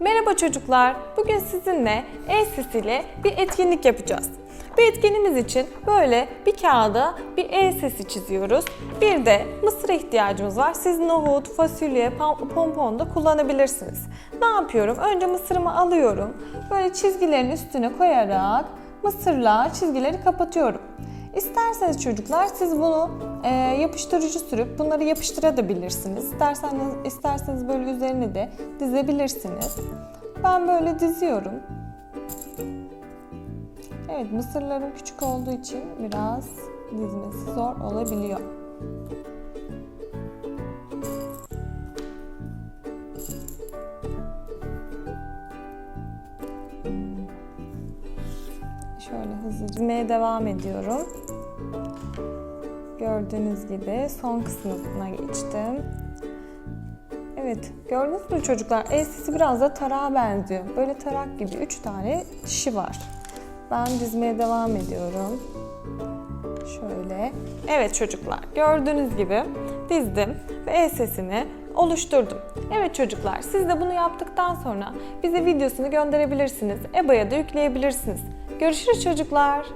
Merhaba çocuklar. Bugün sizinle el sesiyle bir etkinlik yapacağız. Bu etkinliğimiz için böyle bir kağıda bir el sesi çiziyoruz. Bir de mısıra ihtiyacımız var. Siz nohut, fasulye, pompon da kullanabilirsiniz. Ne yapıyorum? Önce mısırımı alıyorum. Böyle çizgilerin üstüne koyarak mısırla çizgileri kapatıyorum. İsterseniz çocuklar siz bunu e, yapıştırıcı sürüp bunları yapıştırabilirsiniz. İsterseniz, isterseniz böyle üzerine de dizebilirsiniz. Ben böyle diziyorum. Evet mısırlarım küçük olduğu için biraz dizmesi zor olabiliyor. Şöyle hızlıca dizmeye devam ediyorum. Gördüğünüz gibi son kısmına geçtim. Evet, gördünüz mü çocuklar? El biraz da tarağa benziyor. Böyle tarak gibi 3 tane dişi var. Ben dizmeye devam ediyorum. Şöyle. Evet çocuklar, gördüğünüz gibi dizdim ve el oluşturdum. Evet çocuklar, siz de bunu yaptıktan sonra bize videosunu gönderebilirsiniz. EBA'ya da yükleyebilirsiniz. Görüşürüz çocuklar.